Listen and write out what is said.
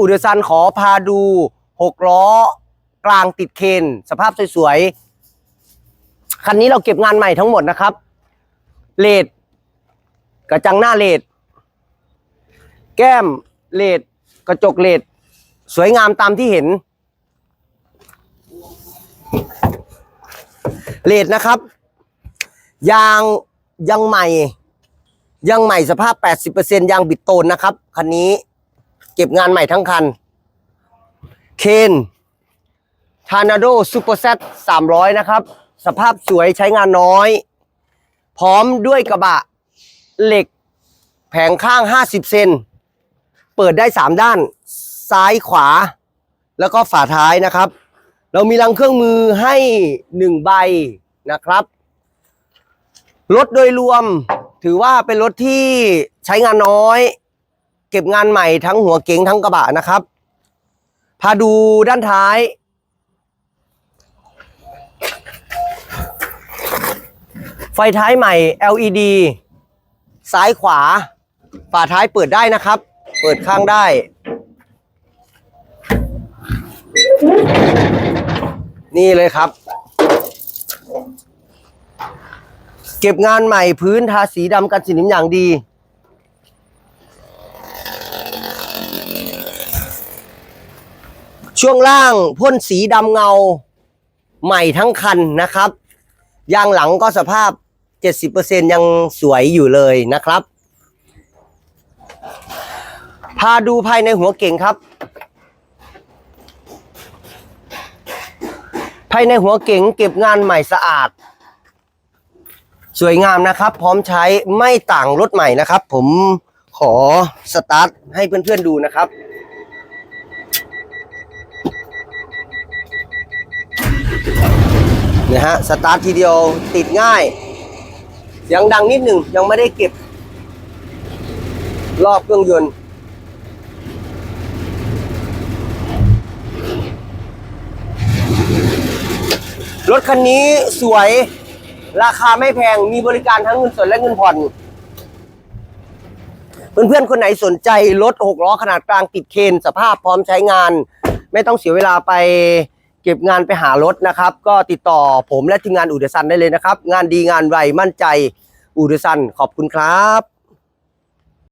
อุดซันขอพาดูหกล้อกลางติดเคนสภาพสวยๆ คันนี้เราเก็บงานใหม่ทั้งหมดนะครับ เลดกระจังหน้าเลดแก้มเลดกระจกเลดสวยงามตามที่เห็น เลดนะครับ ยางยังใหม่ ยังใหม่สภาพ 80%ยางบิดโตนนะครับ คันนี้ เก็บงานใหม่ทั้งคันเคนทานาโดซูเปอร์เซต300นะครับ สภาพสวยใช้งานน้อย พร้อมด้วยกระบะเหล็กแผงข้าง 50 เซน เปิดได้ 3 ด้าน ซ้ายขวา แล้วก็ฝาท้ายนะครับ เรามีรังเครื่องมือให้ 1 ใบนะครับ รถโดยรวมถือว่าเป็นรถที่ใช้งานน้อย เก็บงานใหม่ทั้งหัวเก๋งทั้งกระบะนะครับ พาดูด้านท้าย ไฟท้ายใหม่ LED ซ้ายขวา ฝาท้ายเปิดได้นะครับ เปิดข้างได้ นี่เลยครับ เก็บงานใหม่พื้นทาสีดำกันสนิมอย่างดี ช่วงล่างพ่นสีดำเงา ใหม่ทั้งคันนะครับ ยางหลังก็สภาพ 70%ยังสวยอยู่เลยนะครับ พาดูภายในหัวเก่งครับ ภายในหัวเก๋งเก็บงานใหม่สะอาด สวยงามนะครับ พร้อมใช้ไม่ต่างรถใหม่นะครับ ผมขอสตาร์ทให้เพื่อนๆดูนะครับ นี่ยฮะสตาร์ททีเดียวติดง่าย เสียงดังนิดหนึ่งยังไม่ได้เก็บ รอบเครื่องยนต์รถคันนี้สวยราคาไม่แพงมีบริการทั้งเงินสดและเงินผ่อน เพื่อนๆ คนไหนสนใจรถหกล้อขนาดกลางติดเคนสภาพพร้อมใช้งาน ไม่ต้องเสียเวลาไป เก็บงานไปหารถนะครับ ก็ติดต่อผมและทีมงานอูเดซันได้เลยนะครับ งานดีงานไวมั่นใจอูเดซันขอบคุณครับ